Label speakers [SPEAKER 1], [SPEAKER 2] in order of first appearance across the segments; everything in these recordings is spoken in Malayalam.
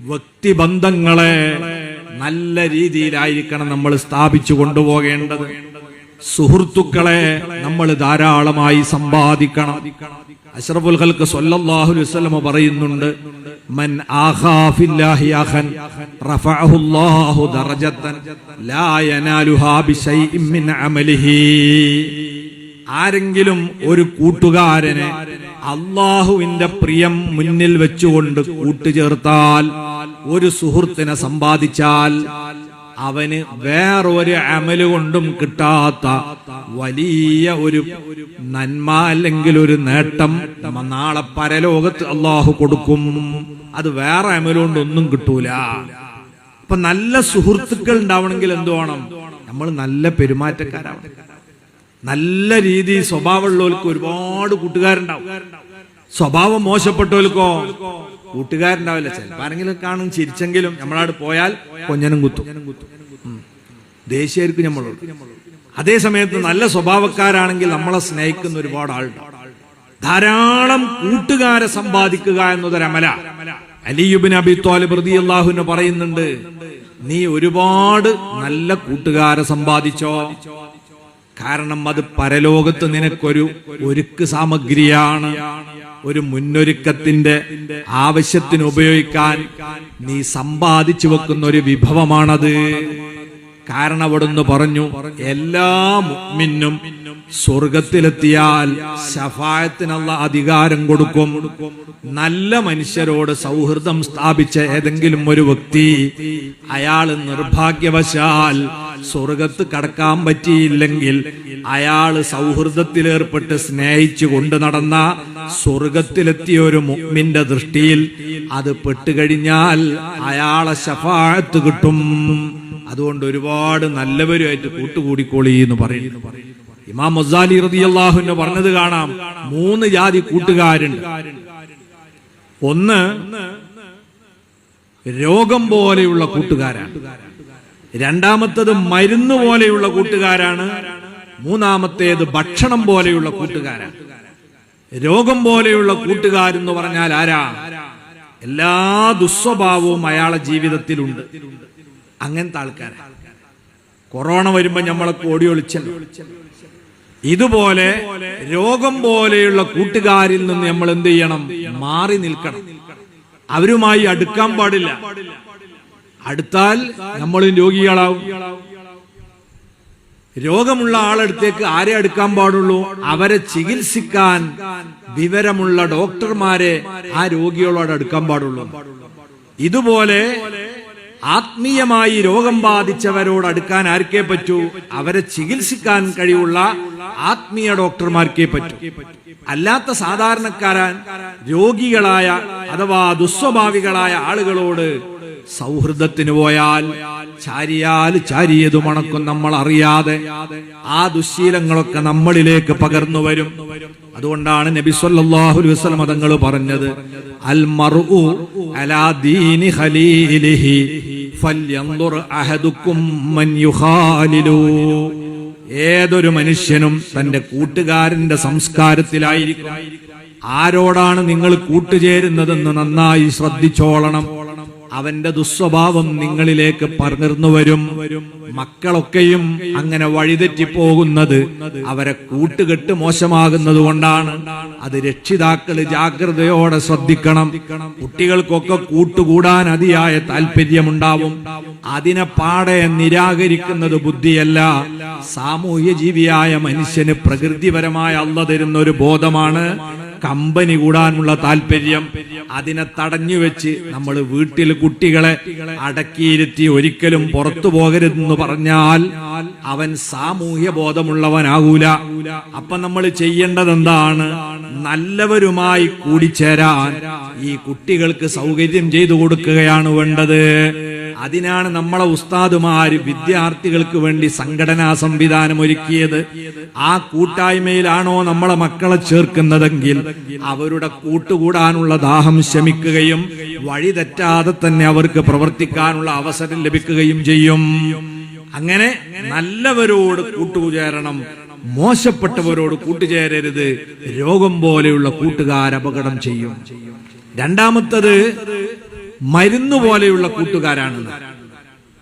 [SPEAKER 1] വ്യക്തിബന്ധങ്ങളെ നല്ല രീതിയിലായിരിക്കണം നമ്മൾ സ്ഥാപിച്ചു കൊണ്ടുപോകേണ്ടത്. സുഹൃത്തുക്കളെ നമ്മൾ ധാരാളമായി സമ്പാദിക്കണം. അഷ്റഫുൽ ഖൽക്ക് സൊല്ലാഹു അലൈഹി വസല്ലമ പറയുന്നുണ്ട് മൻ ആരെങ്കിലും ഒരു കൂട്ടുകാരനെ അള്ളാഹുവിന്റെ പ്രിയം മുന്നിൽ വെച്ചുകൊണ്ട് കൂട്ടുചേർത്താൽ ഒരു സുഹൃത്തിനെ സമ്പാദിച്ചാൽ അവന് വേറൊരു അമൽ കൊണ്ടും കിട്ടാത്ത വലിയ ഒരു നന്മ അല്ലെങ്കിൽ ഒരു നേട്ടം നാളെ പരലോകത്ത് അള്ളാഹു കൊടുക്കും. അത് വേറെ അമലുകൊണ്ടൊന്നും കിട്ടൂല. അപ്പൊ നല്ല സുഹൃത്തുക്കൾ ഉണ്ടാവണമെങ്കിൽ എന്തു വേണം? നമ്മൾ നല്ല പെരുമാറ്റക്കാരാവണം. നല്ല രീതി സ്വഭാവമുള്ളവർക്ക് ഒരുപാട് കൂട്ടുകാരുണ്ടാവും. സ്വഭാവം മോശപ്പെട്ടവർക്കോ കൂട്ടുകാരുണ്ടാവില്ല. ചിലപ്പോ കാണും ചിരിച്ചെങ്കിലും നമ്മളാട് പോയാൽ കൊഞ്ഞനും കുത്തും. ദേഷ്യമായിരിക്കും നമ്മളോട്. അതേ സമയത്ത് നല്ല സ്വഭാവക്കാരാണെങ്കിൽ നമ്മളെ സ്നേഹിക്കുന്ന ഒരുപാട് ആളുണ്ടാവും ധാരാളം കൂട്ടുകാരെ സമ്പാദിക്കുക എന്നതൊരമല. അലിയുബിൻ അബി തോലിബ് റതി അള്ളാഹുവിന് പറയുന്നുണ്ട് നീ ഒരുപാട് നല്ല കൂട്ടുകാരെ സമ്പാദിച്ചോ കാരണം അത് പരലോകത്ത് നിനക്കൊരു ഒരുക്ക് സാമഗ്രിയാണ്. ഒരു മുന്നൊരുക്കത്തിന്റെ ആവശ്യത്തിന് ഉപയോഗിക്കാൻ നീ സമ്പാദിച്ചു വെക്കുന്ന ഒരു വിഭവമാണത്. കാരണം അവിടുന്ന് പറഞ്ഞു എല്ലാ മുഅ്മിനും സ്വർഗത്തിലെത്തിയാൽ ശഫായത്തിനുള്ള അധികാരം കൊടുക്കും. നല്ല മനുഷ്യരോട് സൗഹൃദം സ്ഥാപിച്ച ഏതെങ്കിലും ഒരു വ്യക്തി അയാൾ നിർഭാഗ്യവശാൽ സ്വർഗത്ത് കടക്കാൻ പറ്റിയില്ലെങ്കിൽ അയാൾ സൗഹൃദത്തിലേർപ്പെട്ട് സ്നേഹിച്ചു കൊണ്ട് നടന്ന സ്വർഗത്തിലെത്തിയ ഒരു മുഅ്മിന്റെ ദൃഷ്ടിയിൽ അത് പെട്ടുകഴിഞ്ഞാൽ അയാളെ ശഫായത്ത് കിട്ടും. അതുകൊണ്ട് ഒരുപാട് നല്ലവരുമായിട്ട് കൂട്ടുകൂടിക്കോളി എന്ന് പറയുന്നു. ഇമാം മൊസാലി റതിയല്ലാഹുവിന് പറഞ്ഞത് കാണാം. മൂന്ന് ജാതി കൂട്ടുകാരുണ്ട്. ഒന്ന് രോഗം പോലെയുള്ള കൂട്ടുകാരാണ്. രണ്ടാമത്തത് മരുന്ന് പോലെയുള്ള കൂട്ടുകാരാണ്. മൂന്നാമത്തേത് ഭക്ഷണം പോലെയുള്ള കൂട്ടുകാരാണ്. രോഗം പോലെയുള്ള കൂട്ടുകാരെന്ന് പറഞ്ഞാൽ ആരാ? എല്ലാ ദുസ്വഭാവവും അയാളെ ജീവിതത്തിലുണ്ട്. അങ്ങനത്തെ ആൾക്കാരെ. കൊറോണ വരുമ്പോ നമ്മളൊക്കെ ഓടി ഒളിച്ചല്ലോ. ഇതുപോലെ രോഗം പോലെയുള്ള കൂട്ടുകാരിൽ നിന്ന് നമ്മൾ എന്ത് ചെയ്യണം? മാറി നിൽക്കണം. അവരുമായി അടുക്കാൻ പാടില്ല. അടുത്താൽ നമ്മളും രോഗികളാവും. രോഗമുള്ള ആളടുത്തേക്ക് ആരെ അടുക്കാൻ പാടുള്ളൂ? അവരെ ചികിത്സിക്കാൻ വിവരമുള്ള ഡോക്ടർമാരെ ആ രോഗികളോട് അടുക്കാൻ പാടുള്ളൂ. ഇതുപോലെ ആത്മീയമായി രോഗം ബാധിച്ചവരോട് അടുക്കാൻ ആർക്കേ പറ്റൂ? അവരെ ചികിത്സിക്കാൻ കഴിവുള്ള ആത്മീയ ഡോക്ടർമാർക്കേ പറ്റൂ. അല്ലാത്ത സാധാരണക്കാരൻ രോഗികളായ അഥവാ ദുസ്വഭാവികളായ ആളുകളോട് സൗഹൃദത്തിന് പോയാൽ ചാരിയാൽ ചാരിയതു മണക്കും നമ്മൾ അറിയാതെ ആ ദുശീലങ്ങളൊക്കെ നമ്മളിലേക്ക് പകർന്നു വരും. അതുകൊണ്ടാണ് നബി സല്ലല്ലാഹു അലൈഹി വസല്ലം തങ്ങൾ പറഞ്ഞത് അൽ മർഉ അലാ ദീനി ഖലീലിഹി. ഏതൊരു മനുഷ്യനും തന്റെ കൂട്ടുകാരന്റെ സംസ്കാരത്തിലായിരിക്കും ആരോടാണ് നിങ്ങൾ കൂട്ടുചേരുന്നതെന്ന് നന്നായി ശ്രദ്ധിച്ചോളണം. അവന്റെ ദുസ്വഭാവം നിങ്ങളിലേക്ക് പകർന്നു വരും. മക്കളൊക്കെയും അങ്ങനെ വഴിതെറ്റി പോകുന്നത് അവരെ കൂട്ടുകെട്ട് മോശമാകുന്നത് കൊണ്ടാണ്. അത് രക്ഷിതാക്കൾ ജാഗ്രതയോടെ ശ്രദ്ധിക്കണം. കുട്ടികൾക്കൊക്കെ കൂട്ടുകൂടാൻ അതിയായ താല്പര്യമുണ്ടാവും. അതിനെ പാടെ നിരാകരിക്കുന്നത് ബുദ്ധിയല്ല. സാമൂഹ്യ ജീവിയായ മനുഷ്യന് പ്രകൃതിപരമായ അല്ല തരുന്ന ഒരു ബോധമാണ്. കമ്പനി കൂടാനുള്ള താല്പര്യം അതിനെ തടഞ്ഞു വെച്ച് നമ്മൾ വീട്ടിൽ കുട്ടികളെ അടക്കിയിരുത്തി ഒരിക്കലും പുറത്തു പോകരുതെന്ന് പറഞ്ഞാൽ അവൻ സാമൂഹ്യ ബോധമുള്ളവനാകൂല. അപ്പൊ നമ്മൾ ചെയ്യേണ്ടത് എന്താണ് നല്ലവരുമായി കൂടിച്ചേരാൻ ഈ കുട്ടികൾക്ക് സൗകര്യം ചെയ്തു കൊടുക്കുകയാണ് വേണ്ടത്. അതിനാണ് നമ്മളെ ഉസ്താദുമാര് വിദ്യാർത്ഥികൾക്ക് വേണ്ടി സംഘടനാ സംവിധാനം ഒരുക്കിയത്. ആ കൂട്ടായ്മയിലാണോ നമ്മളെ മക്കളെ ചേർക്കുന്നതെങ്കിൽ അവരുടെ കൂട്ടുകൂടാനുള്ള ദാഹം ശമിക്കുകയും വഴി തെറ്റാതെ തന്നെ അവർക്ക് പ്രവർത്തിക്കാനുള്ള അവസരം ലഭിക്കുകയും ചെയ്യും. അങ്ങനെ നല്ലവരോട് കൂട്ടുചേരണം മോശപ്പെട്ടവരോട് കൂട്ടുചേരരുത് രോഗം പോലെയുള്ള കൂട്ടുകാർ അപകടം ചെയ്യും. രണ്ടാമത്തത് മരുന്ന് പോലെയുള്ള കൂട്ടുകാരാണ്.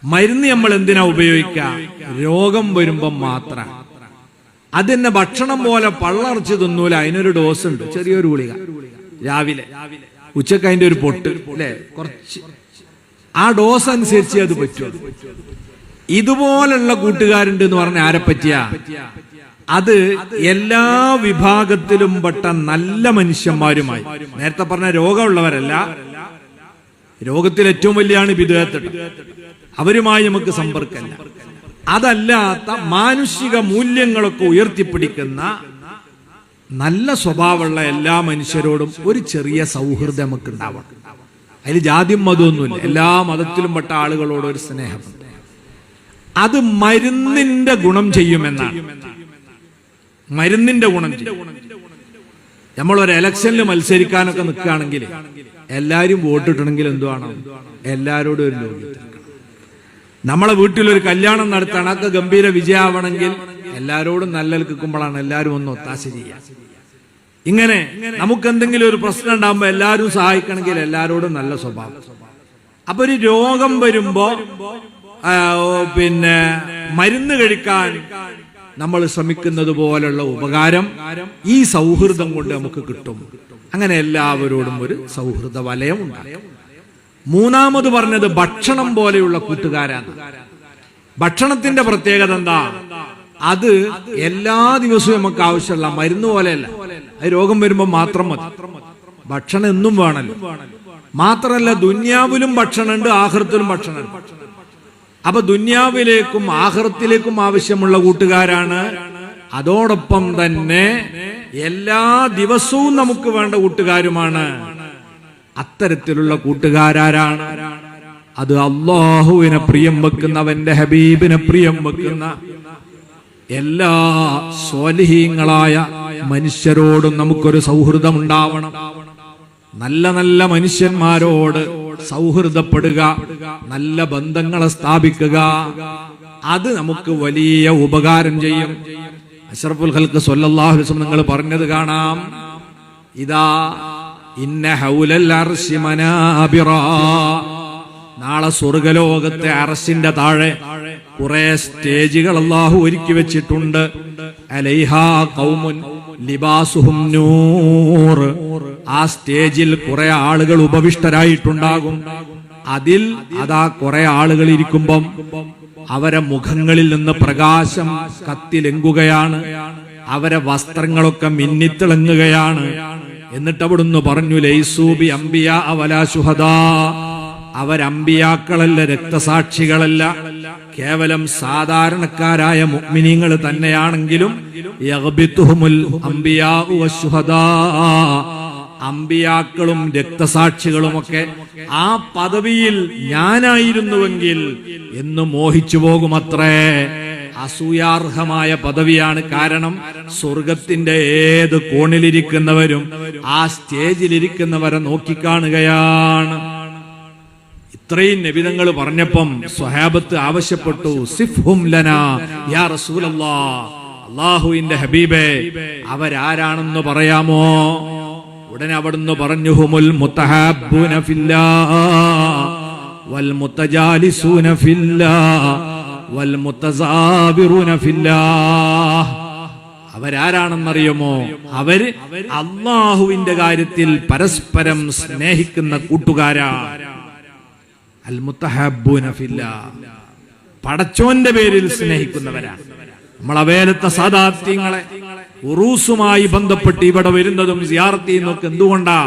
[SPEAKER 1] മരുന്ന് നമ്മൾ എന്തിനാ ഉപയോഗിക്കുക രോഗം വരുമ്പം മാത്രം. അതിന്നെ ഭക്ഷണം പോലെ പള്ളറച്ച് തിന്നൂല. അതിനൊരു ഡോസ് ഉണ്ട് ചെറിയൊരു ഗുളിക. രാവിലെ. ഉച്ചയ്ക്ക് അതിന്റെ ഒരു പൊട്ട്. അല്ലെ? കുറച്ച്. ആ ഡോസ് അനുസരിച്ച് അത് പറ്റും. ഇതുപോലുള്ള കൂട്ടുകാരുണ്ട് എന്ന് പറഞ്ഞ ആരെ പറ്റിയാ? അത് എല്ലാ വിഭാഗത്തിലും പെട്ട നല്ല മനുഷ്യന്മാരുമായി. നേരത്തെ പറഞ്ഞ രോഗമുള്ളവരല്ല. രോഗത്തിൽ ഏറ്റവും വലിയാണ് വിദേഹത്തിട്ട് അവരുമായി നമുക്ക് സമ്പർക്കമില്ല അതല്ലാത്ത മാനുഷിക മൂല്യങ്ങളൊക്കെ ഉയർത്തിപ്പിടിക്കുന്ന നല്ല സ്വഭാവമുള്ള എല്ലാ മനുഷ്യരോടും ഒരു ചെറിയ സൗഹൃദം നമുക്ക് ഉണ്ടാവണം അതിൽ ജാതി മതമൊന്നുമില്ല എല്ലാ മതത്തിലും പെട്ട ആളുകളോട് ഒരു സ്നേഹമുണ്ട് അത് മരുന്നിന്റെ ഗുണം ചെയ്യുമെന്നാണ്. മരുന്നിന്റെ ഗുണം ചെയ്യും. നമ്മളൊരു ഇലക്ഷനിൽ മത്സരിക്കാനൊക്കെ നിൽക്കുകയാണെങ്കിൽ എല്ലാരും വോട്ടിട്ടണമെങ്കിൽ എന്തുവാണ് എല്ലാരോടും ഒരു ലോകത്തിൽ നമ്മളെ വീട്ടിൽ ഒരു കല്യാണം നടത്തണം അതൊക്കെ ഗംഭീര വിജയമാവണമെങ്കിൽ എല്ലാരോടും നല്ല നിൽക്കുമ്പോഴാണ് എല്ലാരും ഒന്ന് ഒത്താശ ചെയ്യുക. ഇങ്ങനെ നമുക്ക് എന്തെങ്കിലും ഒരു പ്രശ്നം ഉണ്ടാകുമ്പോ എല്ലാരും സഹായിക്കണമെങ്കിൽ എല്ലാരോടും നല്ല സ്വഭാവം. അപ്പൊ ഒരു രോഗം വരുമ്പോ പിന്നെ മരുന്ന് കഴിക്കാൻ നമ്മൾ ശ്രമിക്കുന്നത് പോലുള്ള ഉപകാരം ഈ സൗഹൃദം കൊണ്ട് നമുക്ക് കിട്ടും. അങ്ങനെ എല്ലാവരോടും ഒരു സൗഹൃദ വലയം ഉണ്ടാകും മൂന്നാമത് പറഞ്ഞത് ഭക്ഷണം പോലെയുള്ള കൂട്ടുകാരാണ്. ഭക്ഷണത്തിന്റെ പ്രത്യേകത എന്താ? അത് എല്ലാ ദിവസവും നമുക്ക് ആവശ്യമുള്ള മരുന്ന് പോലെയല്ല. അത് രോഗം വരുമ്പോൾ മാത്രം മതി. ഭക്ഷണം എന്നും വേണല്ലോ. മാത്രമല്ല ദുന്യാവിലും ഭക്ഷണമുണ്ട് ആഹൃത്തിലും ഭക്ഷണമുണ്ട്. അപ്പൊ ദുന്യാവിലേക്കും ആഹൃത്തിലേക്കും ആവശ്യമുള്ള കൂട്ടുകാരാണ്. അതോടൊപ്പം തന്നെ എല്ലാ ദിവസവും നമുക്ക് വേണ്ട കൂട്ടുകാരുമാണ്. അത്തരത്തിലുള്ള കൂട്ടുകാരാരാണ്. അത് അള്ളാഹുവിനെ പ്രിയം വെക്കുന്ന അവന്റെ ഹബീബിനെ പ്രിയം വെക്കുന്ന എല്ലാ സ്വാലിഹീങ്ങളായ മനുഷ്യരോടും നമുക്കൊരു സൗഹൃദം ഉണ്ടാവണം നല്ല നല്ല മനുഷ്യന്മാരോട് സൗഹൃദപ്പെടുക നല്ല ബന്ധങ്ങളെ സ്ഥാപിക്കുക. അത് നമുക്ക് വലിയ ഉപകാരം ചെയ്യും. അഷറഫുൽ അലൈഹി വസല്ലം നിങ്ങൾ പറഞ്ഞത് കാണാം. ഇതാ ഇന്ന ഹൗലൽ നാളെ സ്വർഗലോകത്തെ അറസിന്റെ താഴെ കുറെ സ്റ്റേജുകൾ അള്ളാഹു ഒരുക്കി വെച്ചിട്ടുണ്ട്. അലൈഹാ കൗമുൻ ലിബാസുഹും നൂർ ആ സ്റ്റേജിൽ കുറെ ആളുകൾ ഉപവിഷ്ടരായിട്ടുണ്ടാകും. അതിൽ അതാ കുറെ ആളുകൾ ഇരിക്കുമ്പം അവരെ മുഖങ്ങളിൽ നിന്ന് പ്രകാശം കത്തിലെങ്കുകയാണ്. അവരെ വസ്ത്രങ്ങളൊക്കെ മിന്നിത്തിളങ്ങുകയാണ്. എന്നിട്ട് അവിടുന്ന് പറഞ്ഞു ലൈസൂബി അംബിയ അവലാ ശുഹദാ. അവരമ്പിയാക്കളല്ല രക്തസാക്ഷികളല്ല. കേവലം സാധാരണക്കാരായ മുഗ്മിനീങ്ങൾ തന്നെയാണെങ്കിലും അമ്പിയാക്കളും രക്തസാക്ഷികളുമൊക്കെ ആ പദവിയിൽ ഞാനായിരുന്നുവെങ്കിൽ എന്ന് മോഹിച്ചു പോകുമത്രേ. അസൂയാർഹമായ പദവിയാണ് കാരണം സ്വർഗത്തിന്റെ ഏത് കോണിലിരിക്കുന്നവരും ആ സ്റ്റേജിലിരിക്കുന്നവരെ നോക്കിക്കാണുകയാണ്. ഇത്രയും നബിതങ്ങൾ പറഞ്ഞപ്പം സ്വഹാബത്ത് ആവശ്യപ്പെട്ടു സിഫ്ഹും ലനാ യാ റസൂലല്ലാ അള്ളാഹുവിന്റെ ഹബീബേ അവരാരാണെന്ന് പറയാമോ? ഉടനെ അവിടുന്ന് പറഞ്ഞു ഹുമുൽ മുത്തഹാബുന ഫില്ലാ വൽ മുത്തജാലിസൂന ഫില്ലാ വൽ ഫില്ലാ. അവരാരാണെന്നറിയുമോ? അവർ അള്ളാഹുവിന്റെ കാര്യത്തിൽ പരസ്പരം സ്നേഹിക്കുന്ന കൂട്ടുകാരാ അൽ പടച്ചോന്റെ പേരിൽ സ്നേഹിക്കുന്നവരാ. നമ്മൾ അവേലത്തെ സാദാത്യങ്ങളെ ഉറൂസുമായി ബന്ധപ്പെട്ട് ഇവിടെ വരുന്നതും സിയാർത്തി എന്നൊക്കെ എന്തുകൊണ്ടാ?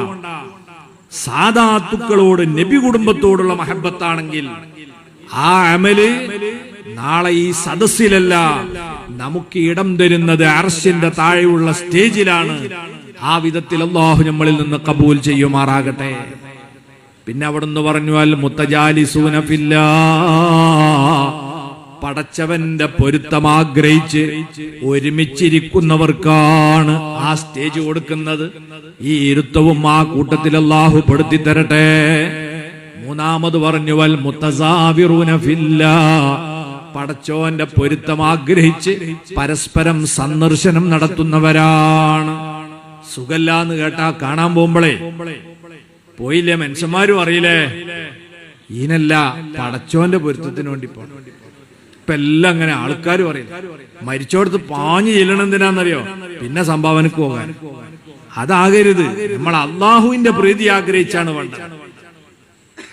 [SPEAKER 1] സാദാത്തുക്കളോട് നബി കുടുംബത്തോടുള്ള മഹബത്താണെങ്കിൽ ആ അമൽ നാളെ ഈ സദസ്സിലല്ല നമുക്ക് ഇടം തരുന്നത് അർശിന്റെ താഴെയുള്ള സ്റ്റേജിലാണ്. ആ വിധത്തിൽ അള്ളാഹു നമ്മളിൽ നിന്ന് കബൂൽ ചെയ്യുമാറാകട്ടെ. പിന്നെ അവിടുന്ന് പറഞ്ഞു അൽ മുത്തജാലിസൂന ഫില്ലാ. പടച്ചവന്റെ പൊരുത്തം ആഗ്രഹിച്ച് ഒരുമിച്ചിരിക്കുന്നവർക്കാണ് ആ സ്റ്റേജ് കൊടുക്കുന്നത്. ഈ ഇരുത്തവും ആ കൂട്ടത്തിൽ അള്ളാഹു പെടുത്തി തരട്ടെ. മൂന്നാമത് പറഞ്ഞു വൽ മുത്തസാവിറൂനഫില്ല പടച്ചോന്റെ പൊരുത്തം ആഗ്രഹിച്ച് പരസ്പരം സന്ദർശനം നടത്തുന്നവരാണ്. സുഖല്ലാന്ന് കേട്ടാ കാണാൻ പോകുമ്പോഴേ പോയില്ലേ മനുഷ്യന്മാരും അറിയില്ലേ? ഈനല്ല പടച്ചോന്റെ പൊരുത്തത്തിന് വേണ്ടി പോണം. ഇപ്പൊ എല്ലാം അങ്ങനെ ആൾക്കാർ പറയും മരിച്ചോടത്ത് പാഞ്ഞു ചെല്ലണം എന്തിനാന്നറിയോ? പിന്നെ സംഭാവനക്ക് പോകാൻ. അതാകരുത്. നമ്മൾ അള്ളാഹുവിന്റെ പ്രീതി ആഗ്രഹിച്ചാണ് വേണ്ടത്.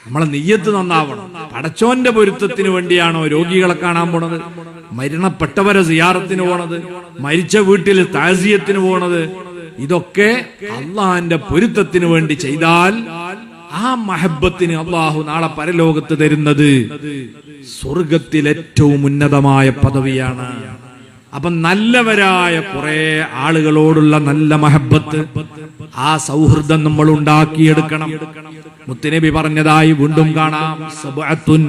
[SPEAKER 1] നമ്മളെ നെയ്യത്ത് നന്നാവണം. പടച്ചോന്റെ പൊരുത്തത്തിന് വേണ്ടിയാണോ രോഗികളെ കാണാൻ പോണത്? മരണപ്പെട്ടവരെ സിയാറത്തിന് പോണത്? മരിച്ച വീട്ടിൽ താസിയത്തിന് പോണത്? ഇതൊക്കെ അള്ളാഹിന്റെ പൊരുത്തത്തിന് വേണ്ടി ചെയ്താൽ ആ മഹബത്തിന് അള്ളാഹു നാളെ പരലോകത്ത് തരുന്നത് സ്വർഗത്തിൽ ഏറ്റവും ഉന്നതമായ പദവിയാണ്. അപ്പൊ നല്ലവരായ കുറെ ആളുകളോടുള്ള നല്ല മഹബത്ത് ആ സൗഹൃദം നമ്മൾ ഉണ്ടാക്കിയെടുക്കണം. മുത്തനബി പറഞ്ഞതായി വീണ്ടും കാണാം. സബഅത്തുൻ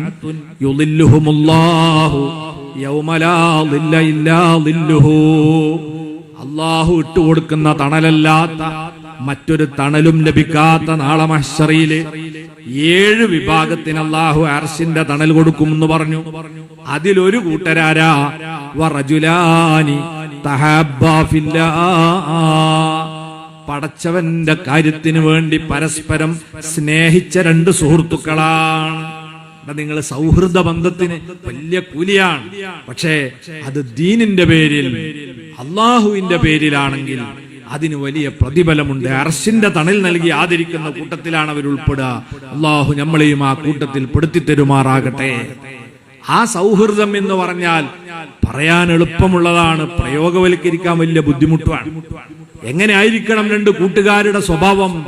[SPEAKER 1] അള്ളാഹു ഇട്ടുകൊടുക്കുന്ന തണലല്ലാത്ത മറ്റൊരു തണലും ലഭിക്കാത്ത നാളെ മഹ്ശറിയിൽ ഏഴ് വിഭാഗത്തിന് അള്ളാഹു അർശിന്റെ തണൽ കൊടുക്കുമെന്ന് പറഞ്ഞു. അതിലൊരു കൂട്ടരാരാ? വറജുലാനി പടച്ചവന്റെ കാര്യത്തിന് വേണ്ടി പരസ്പരം സ്നേഹിച്ച രണ്ട് സുഹൃത്തുക്കളാണ്. നിങ്ങൾ സൗഹൃദ ബന്ധത്തിന് വലിയ കൂലിയാണ്. പക്ഷേ അത് ദീനിന്റെ പേരിൽ അള്ളാഹുവിന്റെ പേരിലാണെങ്കിൽ അതിന് വലിയ പ്രതിഫലമുണ്ട്. അർശിന്റെ തണൽ നൽകി ആദരിക്കുന്ന കൂട്ടത്തിലാണ് അവർ ഉൾപ്പെടുക. അള്ളാഹു നമ്മളെയും ആ കൂട്ടത്തിൽ പെടുത്തി തരുമാറാകട്ടെ. ആ സൗഹൃദം എന്ന് പറഞ്ഞാൽ പറയാൻ എളുപ്പമുള്ളതാണ് പ്രയോഗവൽക്കരിക്കാൻ വലിയ ബുദ്ധിമുട്ടാണ് എങ്ങനെ ആയിരിക്കണം രണ്ട് കൂട്ടുകാരുടെ സ്വഭാവം?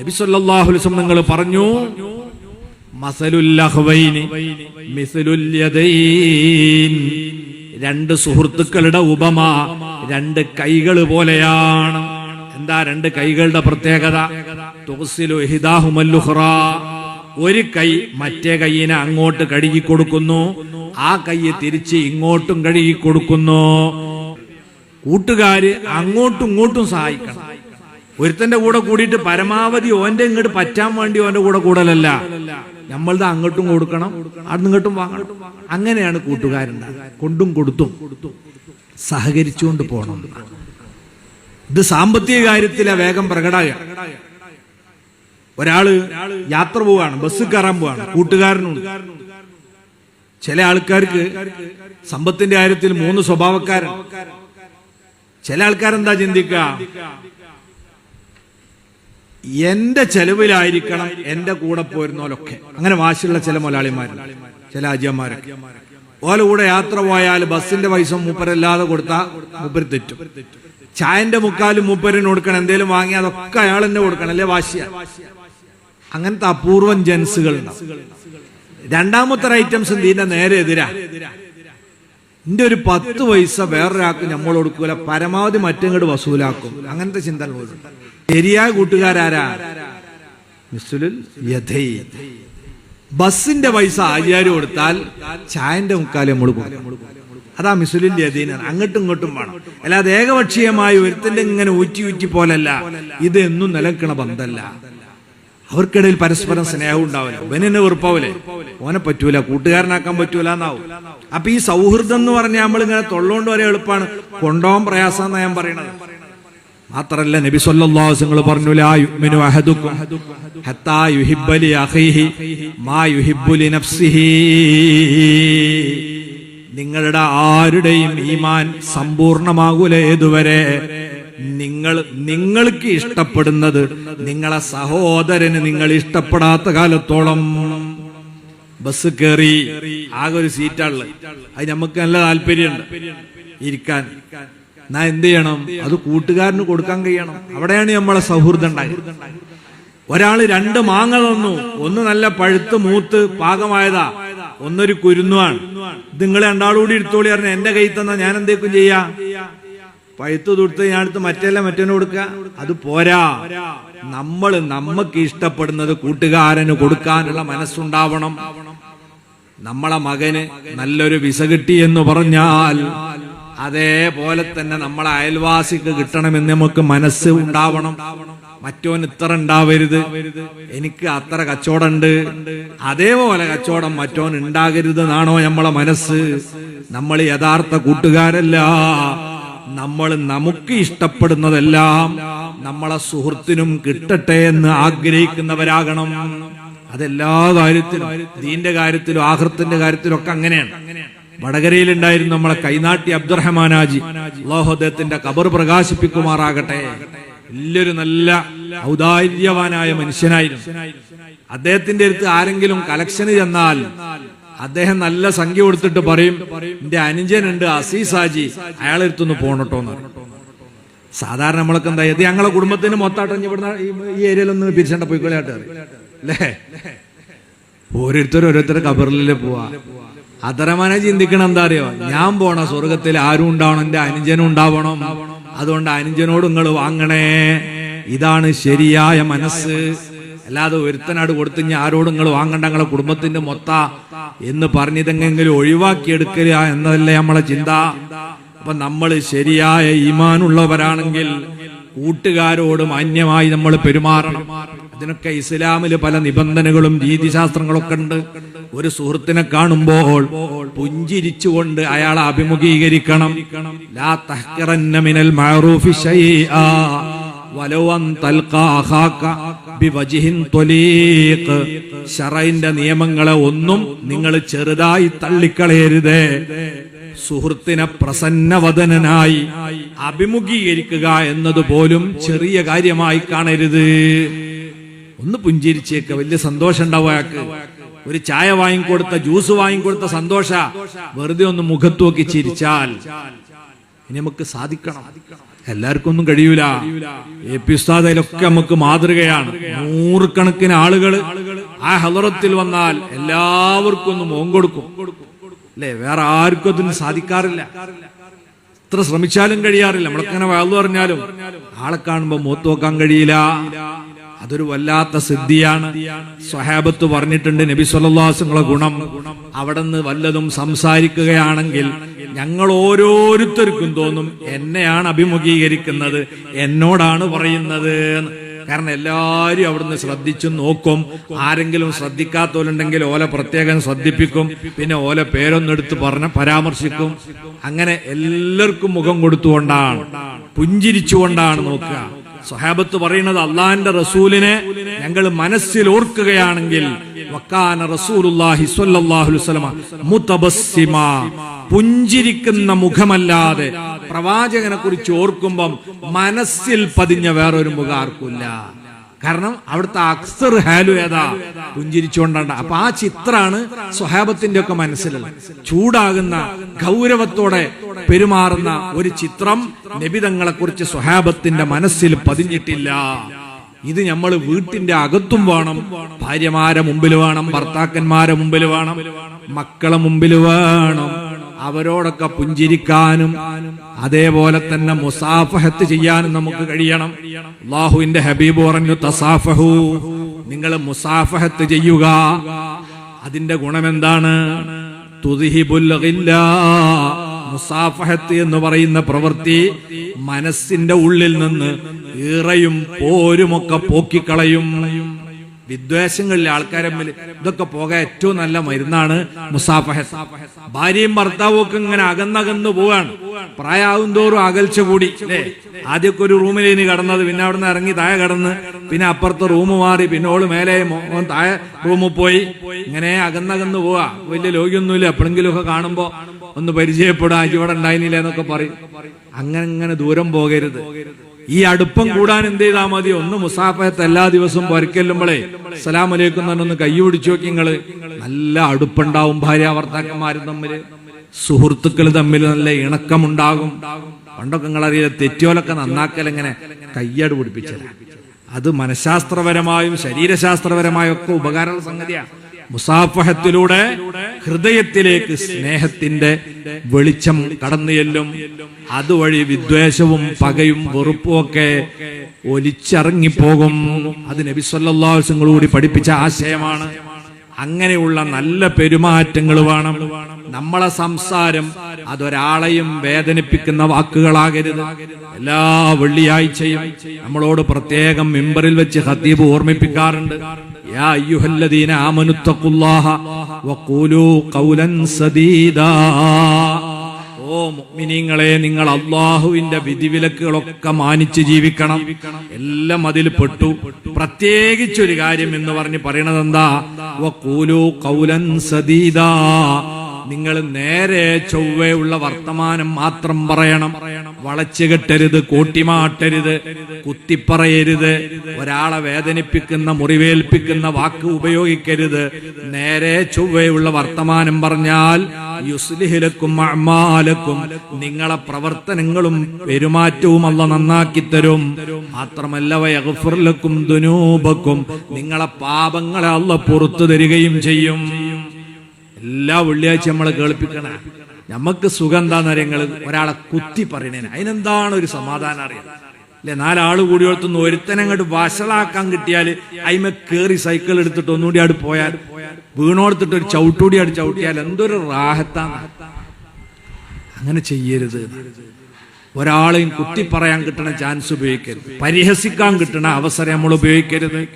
[SPEAKER 1] നബിസ്വല്ലാഹുലിസം നിങ്ങൾ പറഞ്ഞു മസലുല്ലഹ്വൈനി മിസലുല്യദൈൻ. രണ്ട് സുഹൃത്തുക്കളുടെ ഉപമ രണ്ട് കൈകൾ പോലെയാണ്. എന്താ രണ്ട് കൈകളുടെ പ്രത്യേകത? ഒരു കൈ മറ്റേ കൈയിനെ അങ്ങോട്ട് കഴുകി കൊടുക്കുന്നു. ആ കൈ തിരിച്ച് ഇങ്ങോട്ടും കഴുകി കൊടുക്കുന്നു. കൂട്ടുകാര് അങ്ങോട്ടും ഇങ്ങോട്ടും സഹായിക്കണം. ഒരുത്തന്റെ കൂടെ കൂടിയിട്ട് പരമാവധി ഓന്റെ ഇങ്ങോട്ട് പറ്റാൻ വേണ്ടി ഓന്റെ കൂടെ കൂടലല്ല. നമ്മളുടെ അങ്ങോട്ടും കൊടുക്കണം അവിടെ ഇങ്ങോട്ടും വാങ്ങണം. അങ്ങനെയാണ് കൂട്ടുകാരുണ്ടാകുക കൊണ്ടും കൊടുത്തും സഹകരിച്ചുകൊണ്ട് പോകണം. ഇത് സാമ്പത്തിക കാര്യത്തിലെ വേഗം പ്രകടായ. ഒരാൾ യാത്ര പോവാണ് ബസ് കയറാൻ പോവാണ് കൂട്ടുകാരനുണ്ട്. ചില ആൾക്കാർക്ക് സമ്പത്തിന്റെ കാര്യത്തിൽ മൂന്ന് സ്വഭാവക്കാരൻ ചില ആൾക്കാരെന്താ ചിന്തിക്ക എന്റെ ചെലവിലായിരിക്കണം എന്റെ കൂടെ പോരുന്നോലൊക്കെ അങ്ങനെ വാശിയുള്ള ചില മുതലാളിമാരുണ്ട് ചില അജിയന്മാരൊക്കെ. ഓലെ കൂടെ യാത്ര പോയാൽ ബസ്സിന്റെ പൈസ മൂപ്പരല്ലാതെ കൊടുത്താ മൂപ്പര് തെറ്റും. ചായന്റെ മുക്കാലും മൂപ്പരിന് കൊടുക്കണം എന്തേലും വാങ്ങി അതൊക്കെ അയാൾ തന്നെ കൊടുക്കണം അല്ലേ വാശിയ? അങ്ങനത്തെ അപൂർവം ജെൻസുകൾ രണ്ടാമത്തെ ഐറ്റംസ് ഇതിന്റെ നേരെ എതിരാ. എന്റെ ഒരു പത്ത് പൈസ വേറൊരാൾക്ക് നമ്മൾ കൊടുക്കൂല പരമാവധി മറ്റങ്ങോട്ട് വസൂലാക്കും. അങ്ങനത്തെ ചിന്ത ശരിയായ കൂട്ടുകാരാരാ? മിസ്ലുൽ യഥൈ. ബസ്സിന്റെ പൈസ ആചാര്യ കൊടുത്താൽ ചായന്റെ മുക്കാൽ നമ്മൾ അതാ മിസുലിന്റെ യതീനാണ് അങ്ങോട്ടും ഇങ്ങോട്ടും വേണം. അല്ലാതെ ഏകപക്ഷീയമായി ഒരുത്തിന്റെ ഇങ്ങനെ ഊറ്റി ഊറ്റി പോലല്ല. ഇത് എന്നും നിലക്കണ ബന്ധല്ല. അവർക്കിടയിൽ പരസ്പരം സ്നേഹം ഉണ്ടാവില്ല. ഇവനെന്നെ വെറുപ്പാവില്ലേ? ഓനെ പറ്റൂല കൂട്ടുകാരനാക്കാൻ പറ്റൂല എന്നാവും. അപ്പൊ ഈ സൗഹൃദം എന്ന് പറഞ്ഞാൽ നമ്മൾ ഇങ്ങനെ തൊള്ളോണ്ട് വരെ എളുപ്പമാണ് കൊണ്ടോം പ്രയാസം എന്നാ ഞാൻ പറയണത്. മാത്രല്ല നബി സല്ലല്ലാഹു പറഞ്ഞു നിങ്ങളുടെ ആരുടെയും ഈമാൻ സമ്പൂർണമാകൂല ഏതുവരെ നിങ്ങൾ നിങ്ങൾക്ക് ഇഷ്ടപ്പെടുന്നത് നിങ്ങളെ സഹോദരന് നിങ്ങൾ ഇഷ്ടപ്പെടാത്ത കാലത്തോളം ബസ് കയറി ആകെ ഒരു സീറ്റാണുള്ളത്. അത് നമുക്ക് നല്ല താല്പര്യമുണ്ട്. ഇരിക്കാൻ. ഞാൻ എന്ത് ചെയ്യണം? അത് കൂട്ടുകാരന് കൊടുക്കാൻ കഴിയണം. അവിടെയാണ് നമ്മളെ സൗഹൃദം ഉണ്ടായത്. ഒരാൾ രണ്ട് മാങ്ങ തന്നു. ഒന്ന് നല്ല പഴുത്ത് മൂത്ത് പാകമായതാ. ഒന്നൊരു കുരുന്നുവാണ്. നിങ്ങൾ രണ്ടാളും കൂടി എടുത്തോളി പറഞ്ഞ എന്റെ കൈ തന്ന ഞാൻ എന്തേക്കും ചെയ്യാ? പഴുത്ത് തൊടുത്ത് ഞാൻ അടുത്ത് മറ്റല്ല കൊടുക്കുക അത് പോരാ. നമ്മൾ നമുക്ക് ഇഷ്ടപ്പെടുന്നത് കൂട്ടുകാരന് കൊടുക്കാനുള്ള മനസ്സുണ്ടാവണം. നമ്മളെ മകന് നല്ലൊരു വിസ കിട്ടി എന്ന് പറഞ്ഞാൽ അതേപോലെ തന്നെ നമ്മളെ അയൽവാസിക്ക് കിട്ടണമെന്ന് നമുക്ക് മനസ്സ് ഉണ്ടാവണം. മറ്റോൻ ഇത്ര ഉണ്ടാവരുത്. എനിക്ക് അത്ര കച്ചവടമുണ്ട് അതേപോലെ കച്ചവടം മറ്റോൻ ഉണ്ടാകരുത് എന്നാണോ നമ്മളെ മനസ്സ്. നമ്മൾ യഥാർത്ഥ കൂട്ടുകാരല്ല. നമ്മൾ നമുക്ക് ഇഷ്ടപ്പെടുന്നതെല്ലാം നമ്മളെ സുഹൃത്തിനും കിട്ടട്ടെ എന്ന് ആഗ്രഹിക്കുന്നവരാകണം. അതെല്ലാ കാര്യത്തിലും ദീന്റെ കാര്യത്തിലും ആഹൃത്തിന്റെ കാര്യത്തിലും ഒക്കെ അങ്ങനെയാണ്. വടകരയിലുണ്ടായിരുന്നു നമ്മളെ കൈനാട്ടി അബ്ദുറഹ്മാനാജി അള്ളാഹുദത്തിന്റെ കബർ പ്രകാശിപ്പിക്കുമാറാകട്ടെ. വലിയൊരു നല്ല ഔദാര്യവാനായ മനുഷ്യനായിരുന്നു. അദ്ദേഹത്തിന്റെ അടുത്ത് ആരെങ്കിലും കലക്ഷന് ചെന്നാൽ അദ്ദേഹം നല്ല സംഖ്യ കൊടുത്തിട്ട് പറയും എന്റെ അനുജനുണ്ട് അസീസാജി അയാളെ എടുത്തൊന്ന് പോണട്ടോ എന്ന് സാധാരണ നമ്മളൊക്കെ എന്താ ഇത് ഞങ്ങളെ കുടുംബത്തിന് മൊത്തമായിട്ട് ഇവിടുന്ന് ഈ- ഏരിയയിലൊന്ന് പിരിച്ചണ്ട പോയിക്കൊള്ളാട്ട് അല്ലേ ഓരോരുത്തർ ഓരോരുത്തർ കബറിലെ പോവാ. അതരമാനെ ചിന്തിക്കണം എന്താ അറിയോ? ഞാൻ പോണ സ്വർഗത്തിൽ ആരും ഉണ്ടാവണം എന്റെ അനുജനും ഉണ്ടാവണം. അതുകൊണ്ട് അനുജനോട് നിങ്ങൾ വാങ്ങണേ. ഇതാണ് ശരിയായ മനസ്സ്. അല്ലാതെ ഒരുത്തനാട് കൊടുത്ത് ഞാൻ ആരോടും നിങ്ങൾ വാങ്ങണ്ട നിങ്ങളെ കുടുംബത്തിന്റെ മൊത്ത എന്ന് പറഞ്ഞിതെങ്കിലും ഒഴിവാക്കിയെടുക്കുക എന്നതല്ലേ നമ്മളെ ചിന്ത? അപ്പൊ നമ്മൾ ശരിയായ ഈമാനുള്ളവരാണെങ്കിൽ കൂട്ടുകാരോട് മാന്യമായി നമ്മൾ പെരുമാറണം. അതിനൊക്കെ ഇസ്ലാമിൽ പല നിബന്ധനകളും രീതിശാസ്ത്രങ്ങളൊക്കെ ഉണ്ട്. ഒരു സുഹൃത്തിനെ കാണുമ്പോൾ പുഞ്ചിരിച്ചുകൊണ്ട് അയാളെ അഭിമുഖീകരിക്കണം. ലാ തഹ്കിറന്ന മിനൽ മഅറൂഫി ശൈആ വലൗ അൻ തൽഖാ അഖാക ബിവജ്ഹിൻ ത്വലീഖ് ശറൈന്റെ നിയമങ്ങളെ ഒന്നും നിങ്ങൾ ചെറുതായി തള്ളിക്കളയരുത്. സുഹൃത്തിനെ പ്രസന്നവദനായി അഭിമുഖീകരിക്കുക എന്നതുപോലും ചെറിയ കാര്യമായി കാണരുത്. ഒന്ന് പുഞ്ചിരിച്ചേക്ക് വലിയ സന്തോഷം ഉണ്ടാവും അയാൾക്ക്. ഒരു ചായ വാങ്ങിക്കൊടുത്ത ജ്യൂസ് വാങ്ങിക്കൊടുത്ത സന്തോഷ. വെറുതെ ഒന്ന് മുഖത്ത് നോക്കി ചിരിച്ചാൽ ഇനി നമുക്ക് സാധിക്കണം. എല്ലാവർക്കും ഒന്നും കഴിയൂല. എ പി ഉസ്താദയിലൊക്കെ നമുക്ക് മാതൃകയാണ്. നൂറുകണക്കിന് ആളുകൾ ആ ഹലറത്തിൽ വന്നാൽ എല്ലാവർക്കും ഒന്ന് മോൻ കൊടുക്കും. അല്ലേ? വേറെ ആർക്കും അതിന് സാധിക്കാറില്ല. എത്ര ശ്രമിച്ചാലും കഴിയാറില്ല. നമ്മളൊക്കെ വളർന്നു പറഞ്ഞാലും ആളെ കാണുമ്പോ മൂത്ത് നോക്കാൻ കഴിയില്ല. അതൊരു വല്ലാത്ത സിദ്ധിയാണ്. സ്വഹാബത്ത് പറഞ്ഞിട്ടുണ്ട് നബി സ്വല്ലാസങ്ങളെ ഗുണം അവിടെ നിന്ന് വല്ലതും സംസാരിക്കുകയാണെങ്കിൽ ഞങ്ങൾ ഓരോരുത്തർക്കും തോന്നും എന്നെയാണ് അഭിമുഖീകരിക്കുന്നത് എന്നോടാണ് പറയുന്നത് കാരണം എല്ലാരും അവിടുന്ന് ശ്രദ്ധിച്ചു നോക്കും. ആരെങ്കിലും ശ്രദ്ധിക്കാത്തവരുണ്ടെങ്കിൽ ഓല പ്രത്യേകം ശ്രദ്ധിപ്പിക്കും. പിന്നെ ഓല പേരൊന്നെടുത്ത് പറഞ്ഞ പരാമർശിക്കും. അങ്ങനെ എല്ലാവർക്കും മുഖം കൊടുത്തുകൊണ്ടാണ് പുഞ്ചിരിച്ചുകൊണ്ടാണ് നോക്കുക. സ്വഹാബത്ത് പറയുന്നത് അള്ളാഹിന്റെ റസൂലിനെ ഞങ്ങൾ മനസ്സിൽ ഓർക്കുകയാണെങ്കിൽ പുഞ്ചിരിക്കുന്ന മുഖമല്ലാതെ പ്രവാചകനെ കുറിച്ച് ഓർക്കുമ്പം മനസ്സിൽ പതിഞ്ഞ വേറൊരു മുഖം ആർക്കില്ല കാരണം അവിടുത്തെ അക്സർ ഹാലു ഏതാ? പുഞ്ചിരിച്ചുകൊണ്ടാണ്. അപ്പൊ ആ ചിത്രാണ് സ്വഹാബത്തിന്റെ ഒക്കെ മനസ്സിൽ ചൂടാകുന്ന ഗൗരവത്തോടെ പെരുമാറുന്ന ഒരു ചിത്രം നബിതങ്ങളെ കുറിച്ച് സ്വഹാബത്തിന്റെ മനസ്സിൽ പതിഞ്ഞിട്ടില്ല. ഇത് നമ്മൾ വീട്ടിന്റെ അകത്തും വേണം ഭാര്യമാരെ മുമ്പിൽ വേണം ഭർത്താക്കന്മാരെ മുമ്പിൽ വേണം മക്കളെ മുമ്പിൽ വേണം. അവരോടൊക്കെ പുഞ്ചിരിക്കാനും അതേപോലെ തന്നെ മുസാഫഹത്ത് ചെയ്യാനും നമുക്ക് കഴിയണം. അള്ളാഹുവിന്റെ ഹബീബ് പറഞ്ഞു തസാഫഹു. നിങ്ങൾ മുസാഫഹത്ത് ചെയ്യുക. അതിന്റെ ഗുണമെന്താണ്. മുസാഫഹത്ത് എന്ന് പറയുന്ന പ്രവൃത്തി മനസ്സിന്റെ ഉള്ളിൽ നിന്ന് ഈറയും പോരുമൊക്കെ പോക്കിക്കളയും. വിദ്വേഷങ്ങളിലെ ആൾക്കാരെ ഇതൊക്കെ പോകാൻ ഏറ്റവും നല്ല മരുന്നാണ് മുസാഫഹ ഭാര്യയും ഭർത്താവും ഒക്കെ ഇങ്ങനെ അകന്നകന്ന് പോവാണ്. പ്രായാവും തോറും അകൽച്ച കൂടി ആദ്യമൊക്കെ ഒരു റൂമിൽ ഇനി കടന്നത് പിന്നെ അവിടുന്ന് ഇറങ്ങി താഴെ കടന്ന് പിന്നെ അപ്പുറത്തെ റൂം മാറി പിന്നെ ഓൾ മേലെ താഴെ റൂമിൽ പോയി. ഇങ്ങനെ അകന്നകന്ന് പോവാ. വലിയ ലോകിയൊന്നുമില്ല. എപ്പോഴെങ്കിലും ഒക്കെ കാണുമ്പോ ഒന്ന് പരിചയപ്പെടാ ഇവിടെ ഉണ്ടായിരുന്നില്ല എന്നൊക്കെ പറയും. അങ്ങനെ ഇങ്ങനെ ദൂരം പോകരുത്. ഈ അടുപ്പം കൂടാൻ എന്ത് ചെയ്താൽ മതി? ഒന്ന് മുസാഫയത്ത് എല്ലാ ദിവസവും പൊരക്കെല്ലുമ്പോളേ സലാം അലൈക്കും ഒന്ന് കൈ പിടിച്ചു നോക്കി നിങ്ങൾ. നല്ല അടുപ്പുണ്ടാവും ഭാര്യ ഭർത്താക്കന്മാരും തമ്മിൽ. സുഹൃത്തുക്കൾ തമ്മിൽ നല്ല ഇണക്കമുണ്ടാകും. പണ്ടൊക്കെ നിങ്ങളറിയില്ല തെറ്റോലൊക്കെ നന്നാക്കൽ എങ്ങനെ കയ്യാട് പിടിപ്പിച്ചത്. അത് മനഃശാസ്ത്രപരമായും ശരീരശാസ്ത്രപരമായും ഒക്കെ ഉപകാരമുള്ള സംഗതിയാണ് മുസാഫഹത്തിലൂടെ ഹൃദയത്തിലേക്ക് സ്നേഹത്തിന്റെ വെളിച്ചം കടന്നു ചെല്ലും. അതുവഴി വിദ്വേഷവും പകയും വെറുപ്പും ഒക്കെ ഒലിച്ചിറങ്ങിപ്പോകും. അത് നബി വസല്ലം കൂടി പഠിപ്പിച്ച ആശയമാണ്. അങ്ങനെയുള്ള നല്ല പെരുമാറ്റങ്ങൾ വേണം. നമ്മളെ സംസാരം അതൊരാളെയും വേദനിപ്പിക്കുന്ന വാക്കുകളാകരുത്. എല്ലാ വെള്ളിയാഴ്ചയും നമ്മളോട് പ്രത്യേകം മെമ്പറിൽ വെച്ച് ഹത്തീബ് ഓർമ്മിപ്പിക്കാറുണ്ട്. യാ آمنوا اتقوا الله وقولوا قولا سديدا ഓ മുഗ്മിനിങ്ങളെ നിങ്ങൾ അള്ളാഹുവിന്റെ വിധിവിലക്കുകളൊക്കെ മാനിച്ച് ജീവിക്കണം. എല്ലാം അതിൽ പെട്ടു. പ്രത്യേകിച്ചൊരു കാര്യം എന്ന് പറഞ്ഞ് പറയണത് എന്താ കൂലു കൗലൻ സദീദാ. നിങ്ങൾ നേരെ ചൊവ്വയുള്ള വർത്തമാനം മാത്രം പറയണം. വളച്ചുകെട്ടരുത് കൂട്ടിമാട്ടരുത് കുത്തിപ്പറയരുത് ഒരാളെ വേദനിപ്പിക്കുന്ന മുറിവേൽപ്പിക്കുന്ന വാക്ക് ഉപയോഗിക്കരുത്. നേരെ ചൊവ്വയുള്ള വർത്തമാനം പറഞ്ഞാൽ യുസ്ലിഹിലക്കും അമ്മാലക്കും നിങ്ങളെ പ്രവർത്തനങ്ങളും പെരുമാറ്റവും അല്ല നന്നാക്കി തരും. മാത്രമല്ല വയഫുർലക്കും ദുനൂപക്കും നിങ്ങളെ പാപങ്ങളെ അല്ല പുറത്തു തരികയും ചെയ്യും. എല്ലാ വെള്ളിയാഴ്ച നമ്മളെ കേൾപ്പിക്കണ. നമുക്ക് സുഖം എന്താണെന്നറിയങ്ങൾ ഒരാളെ കുത്തി പറയണേന്. അതിനെന്താണ് ഒരു സമാധാനം അറിയാം? അല്ലെ? നാലാൾ കൂടി ഓർത്തുനിന്ന് ഒരുത്തനെ അങ്ങോട്ട് വഷളാക്കാൻ കിട്ടിയാൽ അയിമ കേറി സൈക്കിൾ എടുത്തിട്ട് ഒന്നുകൂടി അവിടെ പോയാൽ വീണോടുത്തിട്ട് ഒരു ചവിട്ടൂടി അവിടെ ചവിട്ടിയാൽ എന്തൊരു റാഹത്താണ് അങ്ങനെ ചെയ്യരുത്. ഒരാളെയും കുത്തി പറയാൻ കിട്ടണ ചാൻസ് ഉപയോഗിക്കരുത്. പരിഹസിക്കാൻ കിട്ടണ അവസരം നമ്മൾ ഉപയോഗിക്കരുത്.